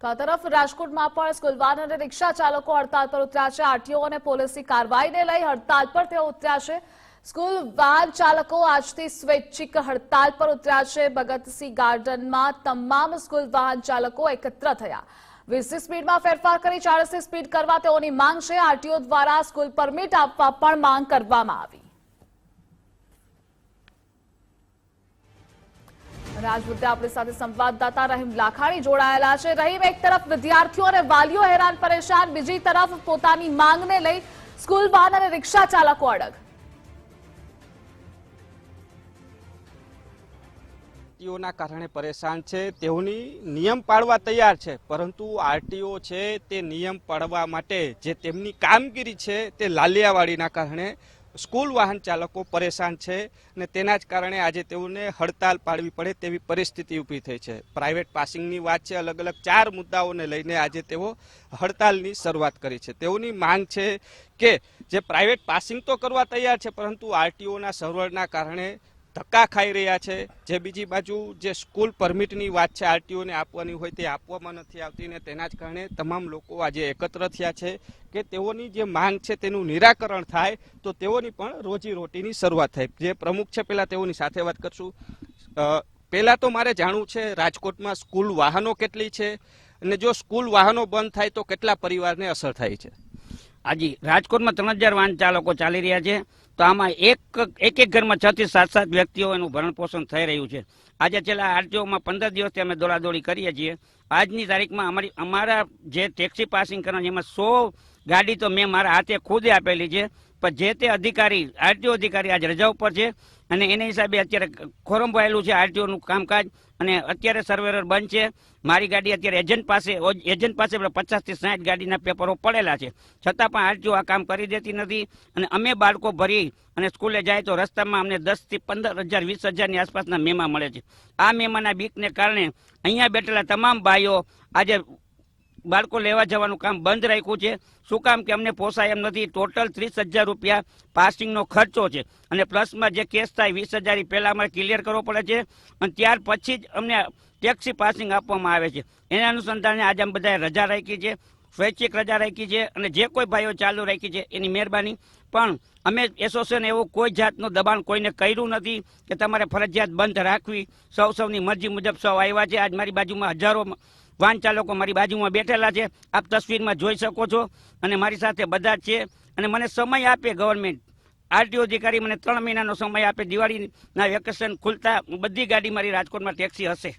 તો આ તરફ રાજકોટમાં પણ સ્કૂલ વાન અને રિક્ષા ચાલકો હડતાલ પર ઉતર્યા છે. આરટીઓ અને પોલીસની કાર્યવાહીને લઈ હડતાલ પર તેઓ ઉતર્યા છે. સ્કૂલ વાન ચાલકો આજથી સ્વૈચ્છિક હડતાલ પર ઉતર્યા છે. ભગતસિંહ ગાર્ડનમાં તમામ સ્કૂલ વાહન ચાલકો એકત્ર થયા. વીસની સ્પીડમાં ફેરફાર કરી ચાલીસની સ્પીડ કરવા તેઓની માંગ છે. આરટીઓ દ્વારા સ્કૂલ પરમિટ આપવા પણ માંગ કરવામાં આવી. મુદ્દે આપણી સાથે સંવાદદાતા રહીમ લાખાણી જોડાયેલા છે. રહીમ, એક તરફ વિદ્યાર્થીઓ અને વાલીઓ હેરાન પરેશાન, બીજી તરફ પોતાની માંગને લઈ સ્કૂલ વાહન અને રિક્ષા ચાલકો અડગ. આરટીઓના કારણે પરેશાન છે. તેઓની નિયમ પાળવા તૈયાર છે, પરંતુ આરટીઓ છે તે નિયમ પાળવા માટે જે તેમની કામગીરી છે તે લાલિયાવાડીના કારણે સ્કૂલ વાહન ચાલકો પરેશાન છે અને તેના જ કારણે આજે તેઓને હડતાલ પાડવી પડે તેવી પરિસ્થિતિ ઊભી થઈ છે. પ્રાઇવેટ પાસિંગની વાત છે અલગ અલગ ચાર મુદ્દાઓને લઈને આજે તેઓ હડતાલની શરૂઆત કરી છે. તેઓની માંગ છે કે જે પ્રાઇવેટ પાસિંગ તો કરવા તૈયાર છે, પરંતુ આરટીઓના સર્વરના કારણે ધક્કા ખાઈ રહ્યા છે. જે બીજી બાજુ જે સ્કૂલ પરમિટની વાત છે, આરટીઓને આપવાની હોય તે આપવામાં નથી આવતી ને તેના જ કારણે તમામ લોકો આજે એકત્ર થયા છે કે તેઓની જે માંગ છે તેનું નિરાકરણ થાય તો તેઓની પણ રોજીરોટીની શરૂઆત થાય. જે પ્રમુખ છે પહેલાં તેઓની સાથે વાત કરશું. પહેલાં તો મારે જાણવું છે રાજકોટમાં સ્કૂલ વાહનો કેટલી છે અને જો સ્કૂલ વાહનો બંધ થાય તો કેટલા પરિવારને અસર થાય છે? હાજી રાજકોટમાં ત્રણ હજાર વાહન ચાલકો ચાલી રહ્યા છે. તો આમાં એક એક એક ઘરમાં છ થી સાત સાત વ્યક્તિઓ એનું ભરણ પોષણ થઈ રહ્યું છે. આજે છેલ્લા આરટીઓમાં પંદર દિવસથી અમે દોડાદોડી કરીએ છીએ. આજની તારીખમાં અમારી, અમારા જે ટેક્સી પાસિંગ કરવાની એમાં સો ગાડી તો મેં મારા હાથે ખુદે આપેલી છે. પણ જે તે અધિકારી, આરટીઓ અધિકારી આજે રજા ઉપર છે અને એના હિસાબે અત્યારે ખોરંભાયેલું છે આરટીઓનું કામકાજ અને અત્યારે સર્વેલર બંધ છે. મારી ગાડી અત્યારે એજન્ટ પાસે એજન્ટ પાસે પચાસથી સાઠ ગાડીના પેપરો પડેલા છે. છતાં પણ આરટીઓ આ કામ કરી દેતી નથી અને અમે બાળકો ભરી અને સ્કૂલે જાય તો રસ્તામાં અમને દસથી પંદર હજાર, વીસ હજારની આસપાસના મેમા મળે છે. આ મેમાના બીકને કારણે અહીંયા બેઠેલા તમામ ભાઈઓ આજે બાળકો લેવા જવાનું કામ બંધ રાખ્યું છે. શું કામ કે અમને પોસાય એમ નથી. ટોટલ ત્રીસ હજાર રૂપિયા પાસિંગનો ખર્ચો છે. અને પ્લસમાં જે કેસ થાય વીસ હજાર પહેલાં અમારે ક્લિયર કરવો પડે છે. અને ત્યાર પછી જ અમને ટેક્સી પાસિંગ આપવામાં આવે છે. એના અનુસંધાને આજે અમે બધાએ રજા રાખી છે. સ્વૈચ્છિક રજા રાખી છે અને જે કોઈ ભાઈઓ ચાલુ રાખી છે એની મહેરબાની. પણ અમે એસોસિએશન એવું કોઈ જાતનું દબાણ કોઈને કર્યું નથી કે તમારે ફરજિયાત બંધ રાખવી. સૌ સૌની મરજી મુજબ સૌ આવ્યા છે. આજ મારી બાજુમાં હજારો વાહન ચાલકો મારી બાજુમાં બેઠેલા છે. આપ તસવીરમાં જોઈ શકો છો અને મારી સાથે બધા જ છે અને મને સમય આપે ગવર્મેન્ટ આરટીઓ અધિકારી મને ત્રણ મહિનાનો સમય આપે. દિવાળીના વેકેશન ખુલતા બધી ગાડી મારી રાજકોટમાં ટેક્સી હશે.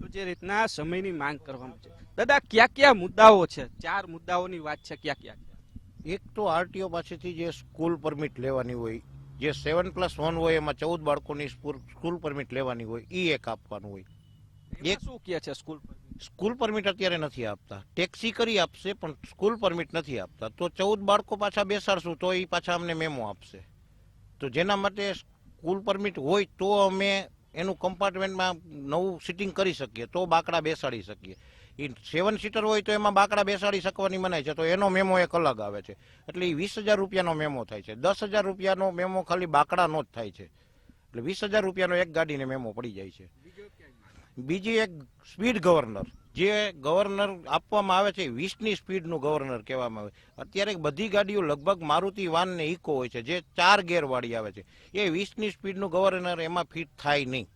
તો જે રીતના સમયની માંગ કરવામાં છે. દાદા કયા કયા મુદ્દાઓ છે? ચાર મુદ્દાઓની વાત છે કયા કયા? એક તો આરટીઓ પાસેથી જે સ્કૂલ પરમિટ લેવાની હોય જે સેવન પ્લસ વન હોય એમાં ચૌદ બાળકોની સ્કૂલ- સ્કૂલ પરમિટ લેવાની હોય એ એક આપવાનું હોય. એમાં શું કહે છે સ્કૂલ? સ્કૂલ પરમિટ અત્યારે નથી આપતા. ટેક્સી કરી આપશે, પણ સ્કૂલ પરમિટ નથી આપતા. તો ચૌદ બાળકો પાછા બેસાડશું, તો એ પાછા અમને મેમો આપશે. તો જેના માટે સ્કૂલ પરમિટ હોય, તો અમે એનું કમ્પાર્ટમેન્ટમાં નવું સિટિંગ કરી શકીએ, તો બાકડા બેસાડી શકીએ. એ સેવન સીટર હોય, તો એમાં બાકડા બેસાડી શકવાની મનાય છે, તો એનો મેમો એક અલગ આવે છે. એટલે એ વીસ હજાર રૂપિયાનો મેમો થાય છે. દસ હજાર રૂપિયાનો મેમો ખાલી બાકડાનો જ થાય છે. એટલે વીસ હજાર રૂપિયાનો એક ગાડીને મેમો પડી જાય છે. બીજી એક સ્પીડ ગવર્નર. જે ગવર્નર આપવામાં આવે છે, વીસની સ્પીડનું ગવર્નર કહેવામાં આવે. અત્યારે બધી ગાડીઓ લગભગ મારુતિ વાન ને ઇકો હોય છે, જે ચાર ગેરવાળી આવે છે. એ વીસની સ્પીડનું ગવર્નર એમાં ફિટ થાય નહીં.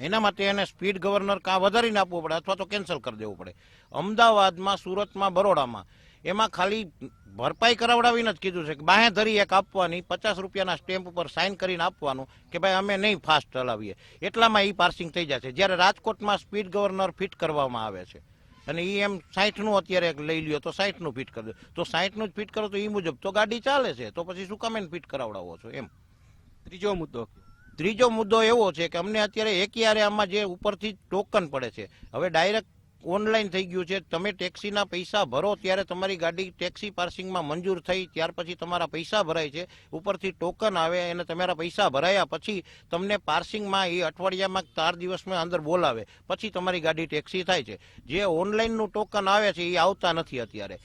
એના માટે એને સ્પીડ ગવર્નર કાં વધારીને આપવું પડે અથવા તો કેન્સલ કરી દેવું પડે. અમદાવાદમાં, સુરતમાં, બરોડામાં એમાં ખાલી ભરપાઈ કરાવડાવીને જ કીધું છે કે બાહે ધરી એક આપવાની પચાસ રૂપિયાના સ્ટેમ્પ ઉપર સાઇન કરીને આપવાનું કે ભાઈ અમે નહીં ફાસ્ટ ચલાવીએ. એટલામાં એ પાર્સિંગ થઈ જશે. જ્યારે રાજકોટમાં સ્પીડ ગવર્નર ફિટ કરવામાં આવે છે. અને એ એમ સાઠનું અત્યારે લઈ લ્યો તો સાઠનું ફિટ કરી દો. તો સાઠનું જ ફિટ કરો તો એ મુજબ તો ગાડી ચાલે છે. તો પછી શું કામ ફિટ કરાવડાવો છો એમ? ત્રીજો મુદ્દો. ત્રીજો મુદ્દો એવો છે કે અમને અત્યારે એકયારે આમાં જે ઉપરથી ટોકન પડે છે. હવે ડાયરેક્ટ ઓનલાઈન થઈ ગયું છે. તમે ટેક્સીના પૈસા ભરો ત્યારે તમારી ગાડી ટેક્સી પાર્સિંગમાં મંજૂર થઈ, ત્યાર પછી તમારા પૈસા ભરાય છે. ઉપરથી ટોકન આવે અને તમારા પૈસા ભરાયા પછી તમને પાર્સિંગમાં એ અઠવાડિયામાં ચાર દિવસમાં અંદર બોલાવે. પછી તમારી ગાડી ટેક્સી થાય છે. જે ઓનલાઈનનું ટોકન આવે છે એ આવતા નથી અત્યારે.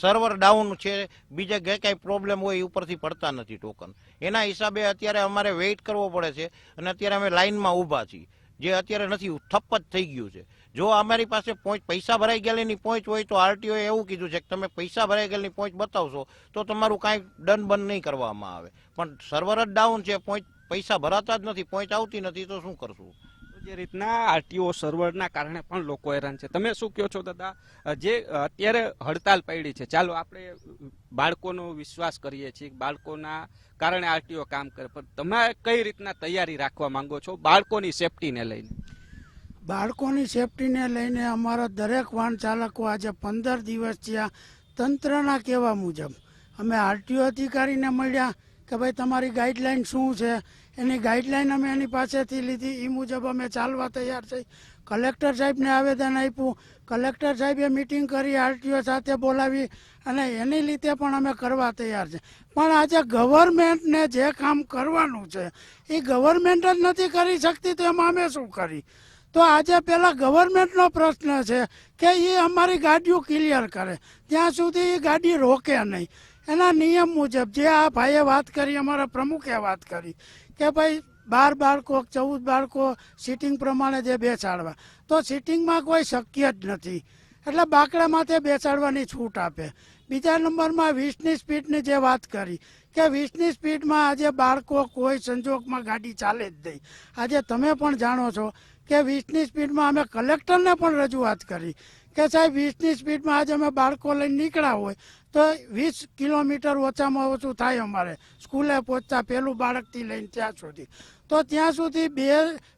સર્વર ડાઉન છે. બીજે જે કાંઈ પ્રોબ્લેમ હોય એ ઉપરથી પડતા નથી ટોકન. એના હિસાબે અત્યારે અમારે વેઇટ કરવો પડે છે અને અત્યારે અમે લાઇનમાં ઊભા છીએ. જે અત્યારે નથી ઠપ્પ જ થઈ ગયું છે. જો અમારી પાસે પોંચ પૈસા ભરાઈ ગયેલીની પહોંચ હોય તો આરટીઓ એવું કીધું છે કે તમે પૈસા ભરાઈ ગયેલી પહોંચ બતાવશો, તો તમારું કાંઈ દંડ બંધ નહીં કરવામાં આવે. પણ સર્વર જ ડાઉન છે પહોંચ પૈસા ભરાતા જ નથી પહોંચ આવતી નથી, તો શું કરશું? જે રીતના આરટીઓ સર્વરના કારણે પણ લોકો હેરાન છે. તમે શું કહો છો દાદા? જે અત્યારે હડતાલ પડી છે, ચાલો આપણે બાળકોનો વિશ્વાસ કરીએ છીએ, બાળકોના કારણે આરટીઓ કામ કરે, પણ તમે કઈ રીતના તૈયારી રાખવા માંગો છો બાળકોની સેફટીને લઈને? બાળકોની સેફટીને લઈને અમારા દરેક વાહન ચાલકો આજે પંદર દિવસ થયા તંત્રના કહેવા મુજબ. અમે આરટીઓ અધિકારીને મળ્યા કે ભાઈ, તમારી ગાઈડલાઈન શું છે? એની ગાઈડલાઈન અમે એની પાસેથી લીધી. એ મુજબ અમે ચાલવા તૈયાર થઈ કલેક્ટર સાહેબને આવેદન આપ્યું. કલેક્ટર સાહેબે મિટિંગ કરી આરટીઓ સાથે બોલાવી અને એની લીધે પણ અમે કરવા તૈયાર છે. પણ આજે ગવર્મેન્ટને જે કામ કરવાનું છે એ ગવર્મેન્ટ જ નથી કરી શકતી, તો એમાં અમે શું કરી? તો આજે પેલા ગવર્મેન્ટનો પ્રશ્ન છે કે એ અમારી ગાડીઓ ક્લિયર કરે. ત્યાં સુધી એ ગાડી રોકે નહીં. એના નિયમ મુજબ જે આ ભાઈએ વાત કરી, અમારા પ્રમુખે વાત કરી કે ભાઈ બાર બાળકો, ચૌદ બાળકો સિટિંગ પ્રમાણે જે બેસાડવા. તો સિટિંગમાં કોઈ શક્ય જ નથી. એટલે બાકડા માથે બેસાડવાની છૂટ આપે. બીજા નંબરમાં વીસની સ્પીડની જે વાત કરી કે વીસની સ્પીડમાં આજે બાળકો કોઈ સંજોગમાં ગાડી ચાલે જ નહીં. આજે તમે પણ જાણો છો કે વીસની સ્પીડમાં અમે કલેક્ટરને પણ રજૂઆત કરી કે સાહેબ, વીસની સ્પીડમાં આજે અમે બાળકો લઈને નીકળ્યા હોય તો વીસ કિલોમીટર ઓછામાં ઓછું થાય અમારે સ્કૂલે પહોંચતા પહેલું બાળકથી લઈને ત્યાં સુધી. તો ત્યાં સુધી બે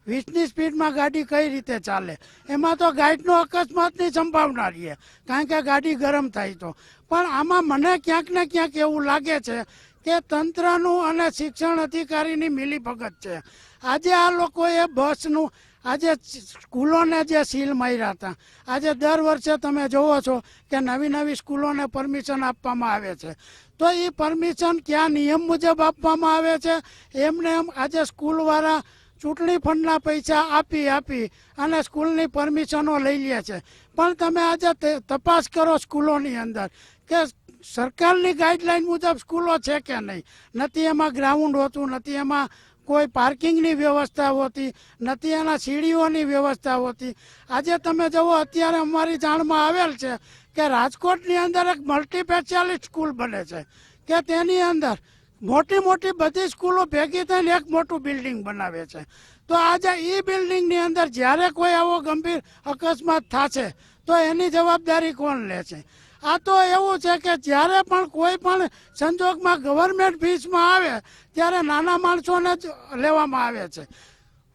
વીસની સ્પીડમાં ગાડી કઈ રીતે ચાલે? એમાં તો ગાઈડનો અકસ્માતની સંભાવના રહે, કારણ કે ગાડી ગરમ થાય તો. પણ આમાં મને ક્યાંક ને ક્યાંક એવું લાગે છે કે તંત્રનું અને શિક્ષણ અધિકારીની મિલીભગત છે. આજે આ લોકોએ બસનું આજે સ્કૂલોને જે સીલ માર્યા હતા, આજે દર વર્ષે તમે જુઓ છો કે નવી નવી સ્કૂલોને પરમિશન આપવામાં આવે છે. તો એ પરમિશન ક્યાં નિયમ મુજબ આપવામાં આવે છે? એમને એમ આજે સ્કૂલવાળા ચૂંટણી ફંડના પૈસા આપી આપી અને સ્કૂલની પરમિશનો લઈ લે છે. પણ તમે આજે તપાસ કરો સ્કૂલોની અંદર કે સરકારની ગાઈડલાઈન મુજબ સ્કૂલો છે કે નહીં? નથી એમાં ગ્રાઉન્ડ હોતું, નથી એમાં કોઈ પાર્કિંગની વ્યવસ્થા હોતી, નથી એના સીડીઓની વ્યવસ્થા હોતી. આજે તમે જુઓ, અત્યારે અમારી જાણમાં આવેલ છે કે રાજકોટની અંદર એક મલ્ટીપેશિયાલિસ્ટ સ્કૂલ બને છે કે તેની અંદર મોટી મોટી બધી સ્કૂલો ભેગી થઈને એક મોટું બિલ્ડિંગ બનાવે છે. તો આજે એ બિલ્ડિંગની અંદર જ્યારે કોઈ આવો ગંભીર અકસ્માત થશે, તો એની જવાબદારી કોણ લે છે? આ તો એવું છે કે જ્યારે પણ કોઈ પણ સંજોગમાં ગવર્મેન્ટ ફીસમાં આવે, ત્યારે નાના માણસોને જ લેવામાં આવે છે.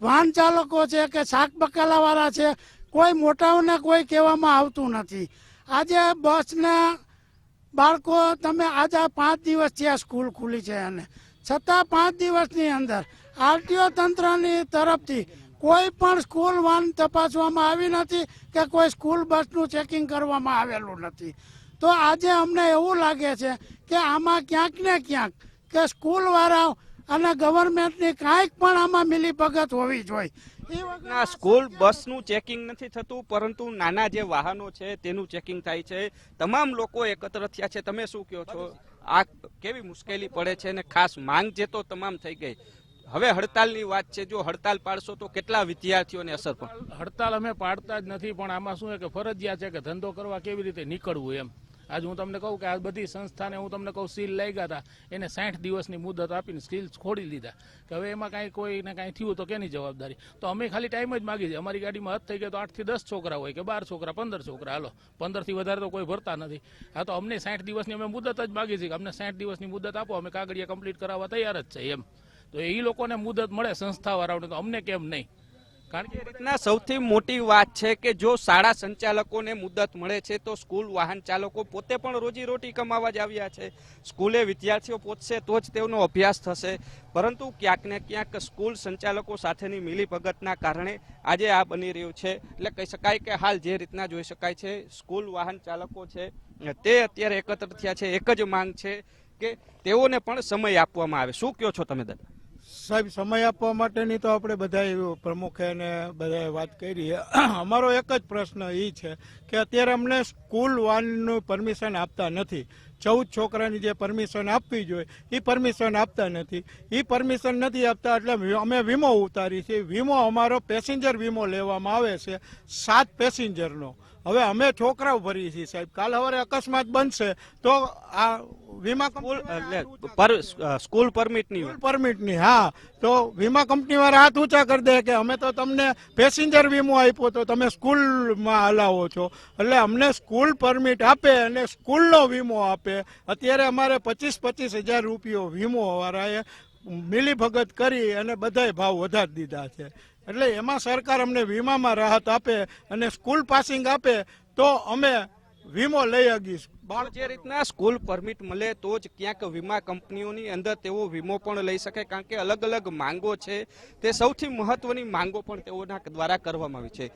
વાહન ચાલકો છે કે શાક બકાલાવાળા છે, કોઈ મોટાઓને કોઈ કહેવામાં આવતું નથી. આજે બસને બાળકો, તમે આજે પાંચ દિવસ થયા સ્કૂલ ખુલી છે એને. છતાં પાંચ દિવસની અંદર આરટીઓ તંત્રની તરફથી કોઈ પણ સ્કૂલ વાન તપાસવામાં આવી નથી કે કોઈ સ્કૂલ બસનું ચેકિંગ કરવામાં આવેલું નથી. તો આજે અમને એવું લાગે છે કે આમાં ક્યાંક ને ક્યાંક કે સ્કૂલવાળા અને ગવર્મેન્ટની કાંઈક પણ આમાં મિલીભગત હોવી જોઈએ. ના સ્કૂલ બસનું ચેકિંગ નથી થતું પરંતુ નાના જે વાહનો છે તેનું ચેકિંગ થાય છે. તમામ લોકો એકત્ર થયા છે. તમે શું કહો છો? આ કેવી મુશ્કેલી પડે છે અને ખાસ માંગ જે તો તમામ થઈ ગઈ. હવે હડતાલની વાત છે, જો હડતાલ પાડશો તો કેટલા વિદ્યાર્થીઓને અસર પણ હડતાલ અમે પાડતા જ નથી, પણ આમાં શું છે કે ફરજિયાત છે કે ધંધો કરવા કેવી રીતે નીકળવું એમ. આજ હું તમને કહું કે આ બધી સંસ્થાને હું તમને કહું, સીલ લાગ્યા હતા. એને સાઠ દિવસની મુદત આપીને સીલ ખોડી લીધા કે હવે એમાં કાંઈ કોઈને કાંઈ થયું તો કેની જવાબદારી? તો અમે ખાલી ટાઈમ જ માગી છે અમારી ગાડીમાં હદ થઈ ગયો તો આઠથી દસ છોકરા હોય કે બાર છોકરા, પંદર છોકરા. હાલો, પંદરથી વધારે તો કોઈ ભરતા નથી. હા, તો અમને સાઠ દિવસની અમે મુદત જ માગી છે કે અમને સાઠ દિવસની મુદત આપો. અમે કાગળિયા કમ્પ્લીટ કરાવવા તૈયાર જ છે એમ. તો એ લોકોને મુદત મળે સંસ્થાવાળાઓને, તો અમને કેમ નહીં? કારણ કે રીતના સૌથી મોટી વાત છે કે જો શાળા સંચાલકોને મુદત મળે છે, તો સ્કૂલ વાહન ચાલકો પોતે પણ રોજી રોટી કમાવા જ આવ્યા છે. સ્કૂલે વિદ્યાર્થીઓ પહોંચશે તો જ તેઓનો અભ્યાસ થશે. પરંતુ ક્યાંક ને ક્યાંક સ્કૂલ સંચાલકો સાથેની મિલીભગતના કારણે આજે આ બની રહ્યું છે. એટલે કહી શકાય કે હાલ જે રીતના જોઈ શકાય છે, સ્કૂલ વાહન ચાલકો છે, તે અત્યારે એકત્ર થયા છે. એક જ માંગ છે કે તેઓને પણ સમય આપવામાં આવે. શું કહો છો તમે દાદા? સાહેબ, સમય આપવા માટેની તો આપણે બધા પ્રમુખે અને બધાએ વાત કરી અમારો એક જ પ્રશ્ન એ છે કે અત્યારે અમને સ્કૂલ વાનનું પરમિશન આપતા નથી. ચૌદ છોકરાની જે પરમિશન આપવી જોઈએ એ પરમિશન આપતા નથી. એ પરમિશન નથી આપતા એટલે અમે વીમો ઉતારી છીએ વીમો અમારો પેસેન્જર વીમો લેવામાં આવે છે, સાત પેસેન્જરનો. હવે અમે છોકરાઓ ભરીએ છીએ સાહેબ. કાલ સવારે અકસ્માત બનશે તો આ વીમા સ્કૂલ પરમિટની પરમિટની હા. તો વીમા કંપની વાળા હાથ ઊંચા કરી દે કે અમે તો તમને પેસેન્જર વીમો આપ્યો તો તમે સ્કૂલમાં હલાવો છો. એટલે અમને સ્કૂલ પરમિટ આપે અને સ્કૂલનો વીમો આપે. અત્યારે અમારે પચીસ પચીસ હજાર રૂપિયો વીમો વાળાએ મિલીભગત કરી અને બધાય ભાવ વધારી દીધા છે. એટલે એમાં સરકાર અમને વીમામાં રાહત આપે અને સ્કૂલ પાસિંગ આપે તો અમે વીમો લઈ શકીશું બાળ જે રીતના સ્કૂલ પરમિટ મળે તો જ ક્યાંક વીમા કંપનીઓની અંદર તેઓ વીમો પણ લઈ શકે કારણ કે અલગ અલગ માંગો છે. તે સૌથી મહત્વની માંગો પણ તેઓના દ્વારા કરવામાં આવી છે.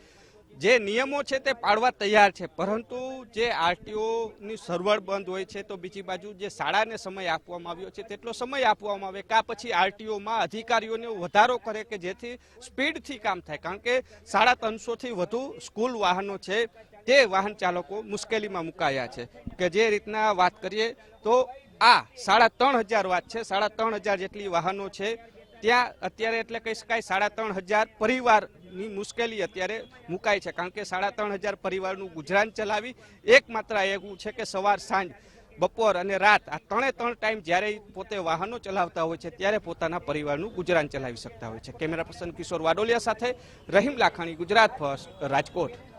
જે નિયમો છે તે પાડવા તૈયાર છે, પરંતુ જે આરટીઓની સર્વર બંધ હોય છે, તો બીજી બાજુ જે શાળાને સમય આપવામાં આવ્યો છે, તેટલો સમય આપવામાં આવે કા પછી આરટીઓમાં અધિકારીઓને વધારો કરે કે જેથી સ્પીડથી કામ થાય. કારણ કે સાડા ત્રણસોથી વધુ સ્કૂલ વાહનો છે, તે વાહન ચાલકો મુશ્કેલીમાં મુકાયા છે. કે જે રીતના વાત કરીએ તો આ સાડા ત્રણ હજાર વાત છે, સાડા ત્રણ હજાર જેટલી વાહનો છે ત્યાં અત્યારે એટલે કહી શકાય સાડા ત્રણ હજાર પરિવારની મુશ્કેલી અત્યારે મુકાય છે. કારણ કે સાડા ત્રણ હજાર પરિવારનું ગુજરાન ચલાવી એકમાત્ર એવું છે કે સવાર સાંજ, બપોર અને રાત આ ત્રણે ત્રણ ટાઈમ જ્યારે પોતે વાહનો ચલાવતા હોય છે ત્યારે પોતાના પરિવારનું ગુજરાન ચલાવી શકતા હોય છે. કેમેરા પર્સન કિશોર વાડોલિયા સાથે રહીમ લાખાણી, ગુજરાત ફર્સ્ટ, રાજકોટ.